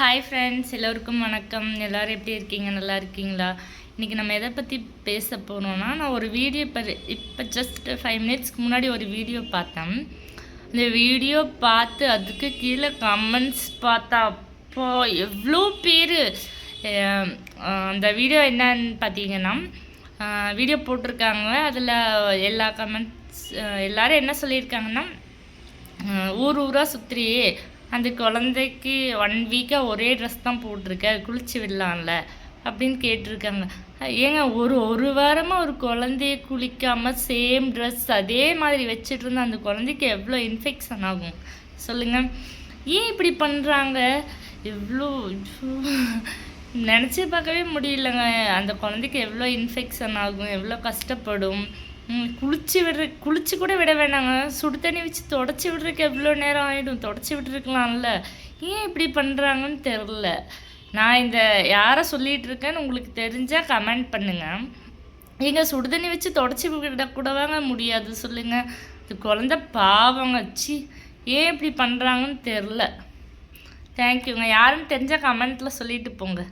Hi friends எல்லோருக்கும் வணக்கம். எல்லோரும் எப்படி இருக்கீங்க? நல்லா இருக்கீங்களா? இன்றைக்கி நம்ம எதை பற்றி பேச போகிறோன்னா நான் ஒரு வீடியோ இப்போ இப்போ ஜஸ்ட் ஃபைவ் மினிட்ஸ்க்கு முன்னாடி ஒரு வீடியோ பார்த்தேன். அந்த வீடியோ பார்த்து அதுக்கு கீழே கமெண்ட்ஸ் பார்த்தா அப்போ எவ்வளோ பேர்? அந்த வீடியோ என்னன்னு பார்த்தீங்கன்னா வீடியோ போட்டிருக்காங்க. அதில் எல்லா கமெண்ட்ஸ் எல்லோரும் என்ன சொல்லியிருக்காங்கன்னா ஊர் ஊராக சுற்றியே அந்த குழந்தைக்கு ஒன் வீக்காக ஒரே ட்ரெஸ் தான் போட்டிருக்க குளிச்சு விடலாம்ல அப்படின்னு கேட்டிருக்காங்க. ஏங்க ஒரு ஒரு வாரமாக ஒரு குழந்தைய குளிக்காமல் சேம் ட்ரெஸ் அதே மாதிரி வச்சுட்டு இருந்தால் அந்த குழந்தைக்கு எவ்வளோ இன்ஃபெக்ஷன் ஆகும்? சொல்லுங்கள் ஏன் இப்படி பண்ணுறாங்க எவ்வளோ நினச்சி பார்க்கவே முடியலங்க. அந்த குழந்தைக்கு எவ்வளோ இன்ஃபெக்ஷன் ஆகும் எவ்வளோ கஷ்டப்படும். குளிச்சு விடுற குளிச்சு கூட விட வேணாங்க. சுடு தண்ணி வச்சு தொடச்சி விடுறதுக்கு எவ்வளோ நேரம் ஆகிடும் தொடச்சி விட்டுருக்கலாம்ல. ஏன் இப்படி பண்ணுறாங்கன்னு தெரில நான் இந்த யாரை சொல்லிகிட்டு இருக்கேன்னு உங்களுக்கு தெரிஞ்சால் கமெண்ட் பண்ணுங்கள் எங்கள் சுடுதண்ணி வச்சு தொடச்சி விடக்கூடவாங்க முடியாது சொல்லுங்கள் இது குழந்த பாவங்க. சி ஏன் இப்படி பண்ணுறாங்கன்னு தெரில தேங்க்யூங்க யாருன்னு தெரிஞ்சால் கமெண்ட்டில் சொல்லிட்டு போங்க.